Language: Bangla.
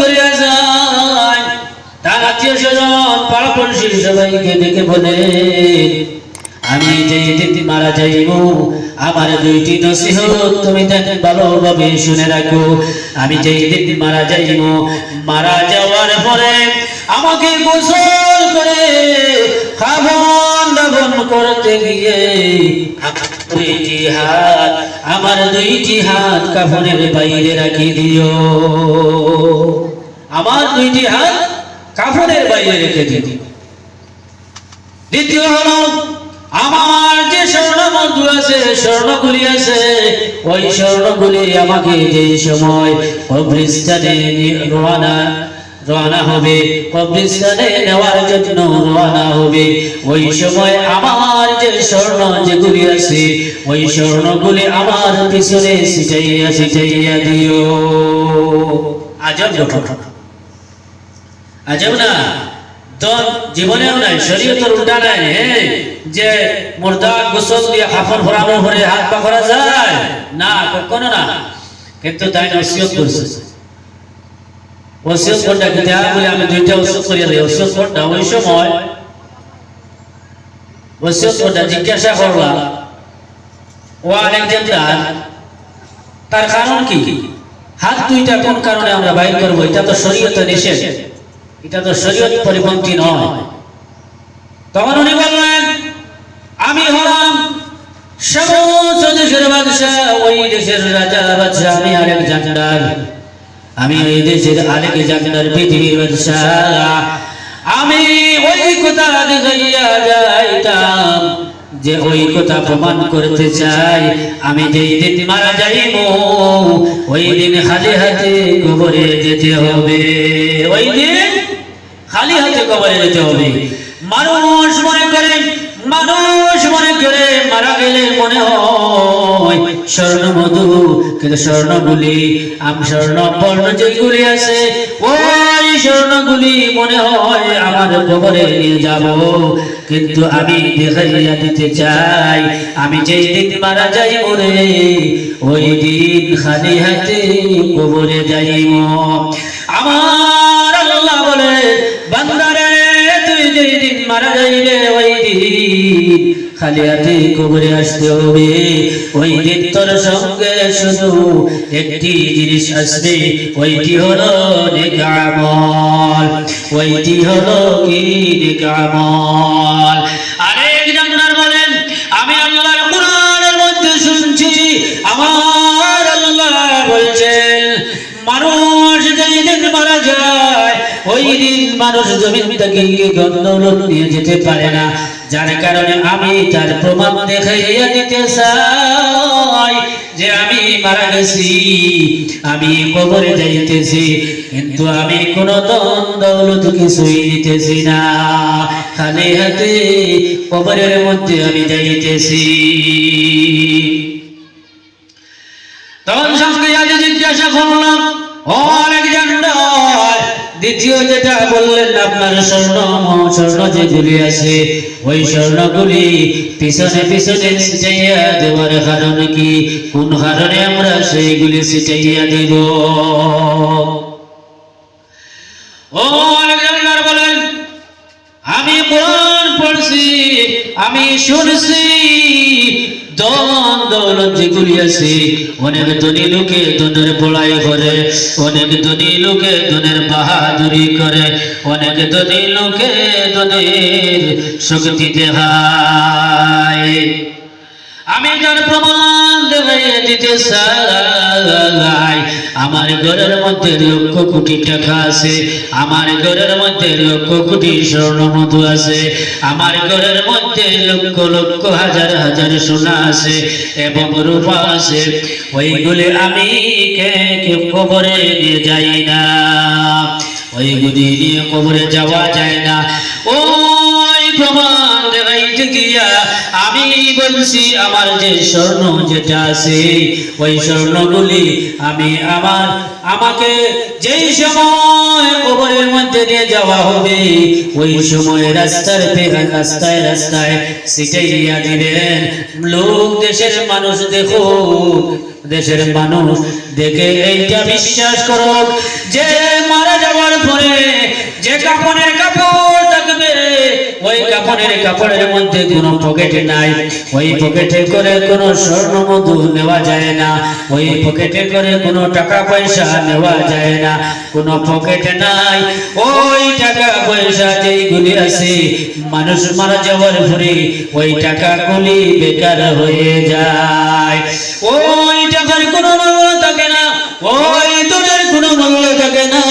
করিয়া যায়। তার আত্মীয় স্বজন পাড়াপড়শি সবাইকে ডেকে বলে, আমি যেই দিন মারা যাইব, আমার দুইটি নসিহত তুমি ভালোভাবে শুনে রাখো। আমি যেই দিন মারা যাইব, মারা যাওয়ার পরে আমাকে গোসল করে খাবন দাবন করতে গিয়ে দুইটি হাত, আমার দুইটি হাত কাফনের বাইরে রাখি দিও। আমার দুইটি হাত কাফনের বাইরে রেখে দিও দ্বিতীয় হলো, আমার যে স্বর্ণ মধু আছে স্বর্ণগুলি আছে, ওই স্বর্ণগুলি আমাকে যে সময় কবরিস্তানে নি- রওনা রওনা হবে কবরিস্তানে নেওয়ার জন্য রওনা হবে, ওই সময় আমার যে স্বর্ণ যেগুলি আছে, ওই স্বর্ণগুলি আমার পিছনে ছিটাইয়া ছিটাইয়া দিও। আজব ঘটনা আজব না তো জীবনেও নাই, শরীয়তের উল্টা নাই যে মুর্দা গোসল দিয়ে কাফন ভরানো ভরে হাত পা করা যায়? না, কখনো না। কিন্তু তাই ওসিয়ত করছে। বলে আমি দুইটা ওসিয়ত করিয়া দিই ওই সময় ওসিয়ত জিজ্ঞাসা করলাম ও আরেকজন তার তার কারণ কি? হাত দুইটা কোন কারণে আমরা বাইর করব? এটা তো শরীয়তে নিষেধ। এটা তো শরীয়ত পরিপন্থী নয়। তখন উনি বললেন, আমি হলাম সমস্ত দেশের বাদশাহ, ওই দেশের রাজা বাদশাহ, আমি আরেক জান্ডার। আমি ওই দেশের আরেক জান্ডার পৃথিবীর বাদশাহ। আমি ওই কথা দেখাইয়া যাইতাম যে ওই কথা প্রমাণ করতে চাই। আমি যেই দিন মারা যাইব, ওই দিন খালি হাতে কবরে যেতে হবে। ওই দিন খালি হাতে কবরে যেতে হবে। মানুষ মনে করে, মানুষ মনে করে মারা গেলে মনে হয়, স্বর্ণ মধু। কিন্তু স্বর্ণগুলি, আম স্বর্ণ, বর্ণ যেগুলি আছে, ওই স্বর্ণগুলি মনে হয় আমার কবরে নিয়ে যাব। কিন্তু আমি দেখাইয়া দিতে চাই, আমি যেই দিন মারা যাইব রে, ওই দিন খালি হাতে কবরে যাইব। আমার আল্লাহ বলে মারা যাইবে ওই দিন। খালি হাতে কবরে আসতে হবে। ওই দিন সঙ্গে শুধু একটি জিনিস আসবে। ওইটি হলো নেকামল ওইটি হলো কি? নেকামল মানুষ জমিন থেকে গন্ধলত নিয়ে যেতে পারে না। যার কারণে আমি তার প্রমাণ দেখাইয়া দিতে চাই যে আমি মারা গেছি, আমি কবরে যাইতেছি, কিন্তু আমি কোন দন কিছুই নিতেছি না। খালি হাতে কবরের মধ্যে আমি যাইতেছি। তখন সঙ্গে জিজ্ঞাসা করলাম, ও আরেকজন নয় দ্বিতীয় যেটা বললেন আপনার স্বর্ণ স্বর্ণ যেগুলি আছে, ওই স্বর্ণগুলি পিছনে পিছনে ছিটাইয়া দেওয়ার কারণ কি? কোন কারণে আমরা সেইগুলি ছিটাইয়া দিব? আমি শুনছি দন দৌলত যেগুলি আছে, অনেক ধনী লোকে ধনের বলাই করে, অনেক ধনী লোকে ধনের বাহাদুরি করে, অনেক ধনী লোকে ধনের শক্তি দেখায়। আমি যার প্রমাণ দিতে চাই, আমার ঘরের মধ্যে লক্ষ কোটি টাকা আছে, আমার ঘরের মধ্যে লক্ষ কোটি স্বর্ণ মধু আছে, আমার ঘরের মধ্যে লক্ষ লক্ষ হাজার হাজার সোনা আছে এবং রূপা আছে। ওইগুলি আমি কে কে কবরে নিয়ে যাই না, ওইগুলি নিয়ে কবরে যাওয়া যায় না। ওই প্রমাণ দেখাইতে গিয়া আমি বলছি, আমার যে স্বর্ণ যেটা আছে, ওই স্বর্ণগুলি আমি আমার, আমাকে যেই সময় কবরের মধ্যে নিয়ে যাওয়া হবে, ওই সময় রাস্তার রাস্তায় রাস্তায় সিটাইয়া লোক, দেশের মানুষ দেখো, দেশের মানুষ দেখে এইটা বিশ্বাস করো। যে মারা যাওয়ার পরে, যে কাপড় কাপড়ের কাপড়ের মধ্যে কোনো পকেটে নাই। ওই পকেটে করে কোনো স্বর্ণ মধু নেওয়া যায় না। ওই পকেটে করে কোনো টাকা পয়সা নেওয়া যায় না। কোনো পকেটে নাই। ওই টাকা পয়সা যেইগুলি আছে মানুষ মারা যাওয়ার পরে ওই টাকাগুলি বেকার হয়ে যায়। ওই টাকার কোনো মূল্য থাকে না। ওই দুধের কোনো মূল্য থাকে না।